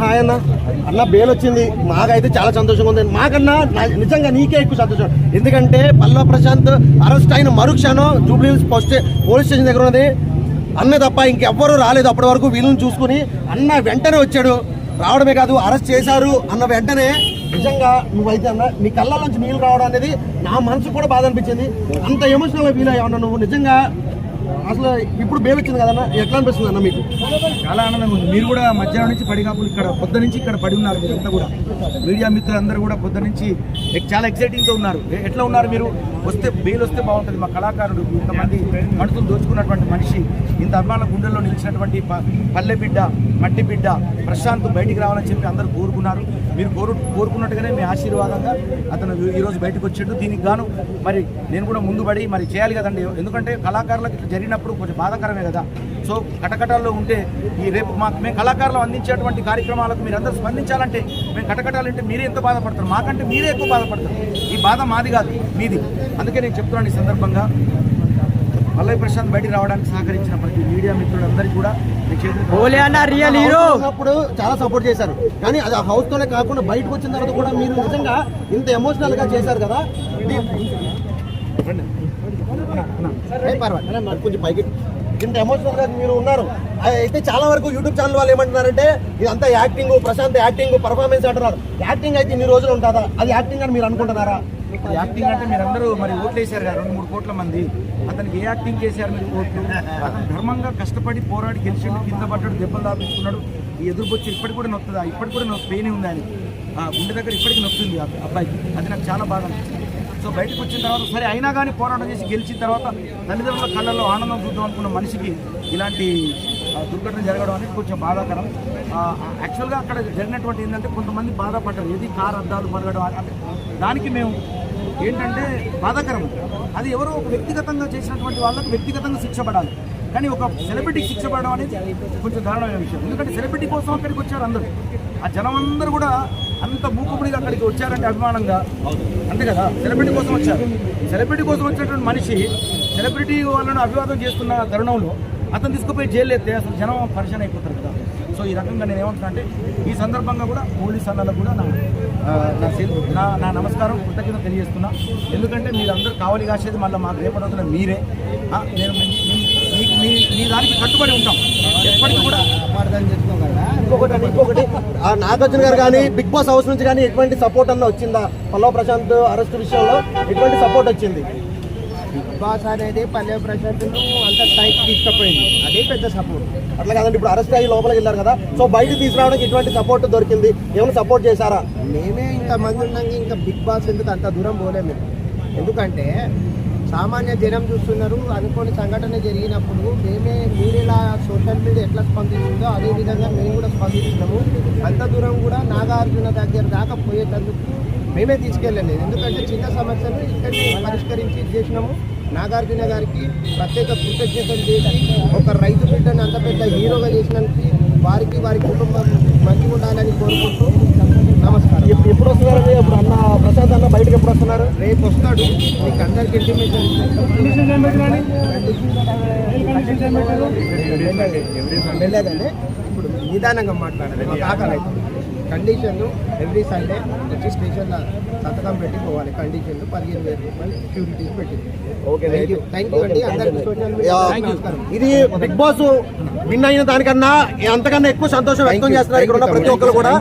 Hi అన్న. అన్న bale వచ్చింది మాకైతే చాలా సంతోషంగా ఉంది. మాకన్నా నిజంగా నీకే ఎక్కువ సంతోషం. ఎందుకంటే పల్లవ ప్రశాంత్ అరెస్ట్ అయిన మరుక్షణం జూబ్లీ పోస్ట్ పోలీస్ స్టేషన్ దగ్గర ఉన్నది. అన్న తప్ప ఇంకెవ్వరూ రాలేదు అప్పటి వరకు వీళ్ళని చూసుకుని. అన్న వెంటనే వచ్చాడు. రావడమే కాదు అరెస్ట్ చేశారు అన్న వెంటనే. నిజంగా నువ్వైతే అన్న నీ కళ్ళ నుంచి నీళ్ళు రావడం అనేది నా మనసు కూడా బాధ అనిపించింది. అంత ఎమోషనల్గా ఫీల్ అయ్యావు నువ్వు. నిజంగా అసలు ఇప్పుడు బెయిల్ వచ్చింది కదన్నా? ఎట్లా అనిపిస్తుంది అన్న మీకు? చాలా ఆనందంగా ఉంది. మీరు కూడా మధ్యాహ్నం నుంచి పడిగాపులు ఇక్కడ పొద్దు నుంచి ఇక్కడ పడి ఉన్నారు మీరంతా కూడా. మీడియా మిత్రులందరూ కూడా పొద్దు నుంచి చాలా ఎక్సైటింగ్తో ఉన్నారు. ఎట్లా ఉన్నారు మీరు? వస్తే బెయిల్ వస్తే బాగుంటుంది. మా కళాకారుడు ఇంతమంది మనుషులు దోచుకున్నటువంటి మనిషి ఇంత అభిమాన గుండెల్లో నిలిచినటువంటి ప- పల్లె బిడ్డ మట్టి బిడ్డ ప్రశాంత్ బయటికి రావాలని చెప్పి అందరూ కోరుకున్నారు. మీరు కోరు కోరుకున్నట్టుగానే మీ ఆశీర్వాదంగా అతను ఈరోజు బయటకు వచ్చాడు. దీనికి గాను మరి నేను కూడా ముందు పడి మరి చేయాలి కదండి. ఎందుకంటే కళాకారులకు ఇట్లా జరిగినప్పుడు కొంచెం బాధాకరమే కదా? సో కటకటాల్లో ఉంటే ఈ రేపు మాకు మేము కళాకారులు అందించేటువంటి కార్యక్రమాలకు మీరు అందరూ స్పందించాలంటే మేము కటకటాలు అంటే మీరే ఎంత బాధపడతారు. మాకంటే మీరే ఎక్కువ బాధపడతారు. ఈ బాధ మాది కాదు మీది. అందుకే నేను చెప్తున్నాను ఈ సందర్భంగా. పల్లవి ప్రశాంత్ బయటికి రావడానికి సహకరించిన ప్రతి మీడియా మిత్రులందరికీ కూడా ఉన్నప్పుడు చాలా సపోర్ట్ చేశారు. కానీ అది ఆ హౌస్ తోనే కాకుండా బయటకు వచ్చిన తర్వాత కూడా మీరు నిజంగా ఇంత ఎమోషనల్గా చేశారు కదా? పర్వాలేదు. కొంచెం పైకి ఇంత ఎమోషనల్గా మీరు ఉన్నారు. అయితే చాలా వరకు యూట్యూబ్ ఛానల్ వాళ్ళు ఏమంటున్నారంటే ఇదంతా యాక్టింగ్ ప్రశాంత్ యాక్టింగ్ పర్ఫార్మెన్స్ అంటున్నారు. యాక్టింగ్ అయితే ఇన్ని రోజులు ఉంటుందా? అది యాక్టింగ్ అని మీరు అనుకుంటున్నారా? యాక్టింగ్ అంటే మీరందరూ మరి ఓట్లు వేశారు కదా రెండు మూడు కోట్ల మంది. అతనికి ఏ యాక్టింగ్ చేశారు మీరు ఓట్లు? అతను ధర్మంగా కష్టపడి పోరాడి గెలిచిండు కింద పడ్డాడు దెబ్బలు దాపించుకున్నాడు ఈ ఎదురుబొచ్చి ఇప్పటికి కూడా నొస్తుందా ఇప్పటికి కూడా నొప్పి పెయిన్ ఉంది గుండె దగ్గర ఇప్పటికి నొప్పింది అబ్బాయికి. అది నాకు చాలా బాధ అనిపిస్తుంది. సో బయటకు వచ్చిన తర్వాత సరే అయినా కానీ పోరాటం చేసి గెలిచిన తర్వాత తల్లిదండ్రుల కళ్ళల్లో ఆనందం చూద్దాం అనుకున్న మనిషికి ఇలాంటి దుర్ఘటన జరగడం అనేది కొంచెం బాధాకరం. యాక్చువల్గా అక్కడ జరిగినటువంటి ఏంటంటే కొంతమంది బాధపడ్డారు. ఏది కారు అద్దాలు మరగడం అంటే దానికి మేము ఏంటంటే బాధాకరం. అది ఎవరో ఒక వ్యక్తిగతంగా చేసినటువంటి వాళ్ళకు వ్యక్తిగతంగా శిక్ష పడాలి. కానీ ఒక సెలబ్రిటీకి శిక్ష పడడం అనేది కొంచెం దారుణమైన విషయం. ఎందుకంటే సెలబ్రిటీ కోసం అక్కడికి వచ్చారు అందరూ. ఆ జనం అందరూ కూడా అంత మూకుముడిగా అక్కడికి వచ్చారంటే అభిమానంగా? అంతే కదా? సెలబ్రిటీ కోసం వచ్చారు. సెలబ్రిటీ కోసం వచ్చినటువంటి మనిషి సెలబ్రిటీ వాళ్ళను అభివాదం చేస్తున్న తరుణంలో అతను తీసుకుపోయి జైలు ఎత్తే అసలు జనం పరిచయం అయిపోతారు కదా. సో ఈ రకంగా నేను ఏమంటున్నా అంటే ఈ సందర్భంగా కూడా పోలీస్ అన్నలకు కూడా నా నా నా నా నమస్కారం కృతజ్ఞత తెలియజేస్తున్నా. ఎందుకంటే మీరు అందరూ కావాలి కాసేది మళ్ళీ మాకు రేపటి రోజున మీరే. నేను మీ దానికి కట్టుబడి ఉంటాం. ఎప్పటికీ కూడా. ఇంకొకటి ఇంకొకటి. ఆ నాగార్జున గారు కానీ బిగ్ బాస్ హౌస్ నుంచి కానీ ఎటువంటి సపోర్ట్ అన్న వచ్చిందా? పల్లవ ప్రశాంత్ అరెస్ట్ విషయంలో ఎటువంటి సపోర్ట్ వచ్చింది? బిగ్ బాస్ అనేది పల్లె ప్రశాంత్ అంత స్థాయికి తీసుకుపోయింది. అదే పెద్ద సపోర్ట్ అట్లా కాదండి ఇప్పుడు అరెస్ట్ అయ్యి లోపలికి వెళ్ళారు కదా. సో బయట తీసుకురావడానికి ఎటువంటి సపోర్ట్ దొరికింది? ఏమైనా సపోర్ట్ చేశారా? మేమే ఇంతమంది ఉన్నాక ఇంకా బిగ్ బాస్ ఎందుకు అంత దూరం పోలేము ఎందుకంటే సామాన్య జనం చూస్తున్నారు. అనుకోని సంఘటన జరిగినప్పుడు మేమే మీరేలా సోషల్ మీడియా ఎట్లా స్పందిస్తుందో అదే విధంగా మేము కూడా స్పందిస్తున్నాము. అంత దూరం కూడా నాగార్జున దగ్గర దాకా పోయేటందుకు మేమే తీసుకెళ్ళలేదు. ఎందుకంటే చిన్న సమస్యను ఇక్కడిని పరిష్కరించి చేసినాము. నాగార్జున గారికి ప్రత్యేక కృతజ్ఞతలు చేసి ఒక రైతు బిడ్డను అంత పెద్ద హీరోగా చేసినందుకు వారికి వారి కుటుంబం మంచిగా ఉండాలని కోరుకుంటూ నమస్కారం. ఎప్- ఎప్పుడు వస్తున్నారండి ఇప్పుడు అన్న ప్రశాంత్ అన్న బయటకు ఎప్పుడు వస్తున్నారు? రేపు వస్తాడు. మీకు అందరికి ఇంటిమేషన్ వెళ్ళలేదండి ఇప్పుడు నిదానంగా మాట్లాడాలి ఆకలి కండిషన్ ఎవ్రీ సండే వచ్చి స్టేషన్లో సంతకం పెట్టి పోవాలి. కండిషన్ పదిహేను వేల రూపాయలు షూరిటీస్ పెట్టి okay thank you thank you అండి. అందరికీ సోషల్ మీడియా ఇది బిగ్ బాస్ విన్ అయిన దానికన్నా అంతకన్నా ఎక్కువ సంతోషం వ్యక్తం చేస్తున్నారు ఇక్కడ ఉన్న ప్రతి ఒక్కరు కూడా.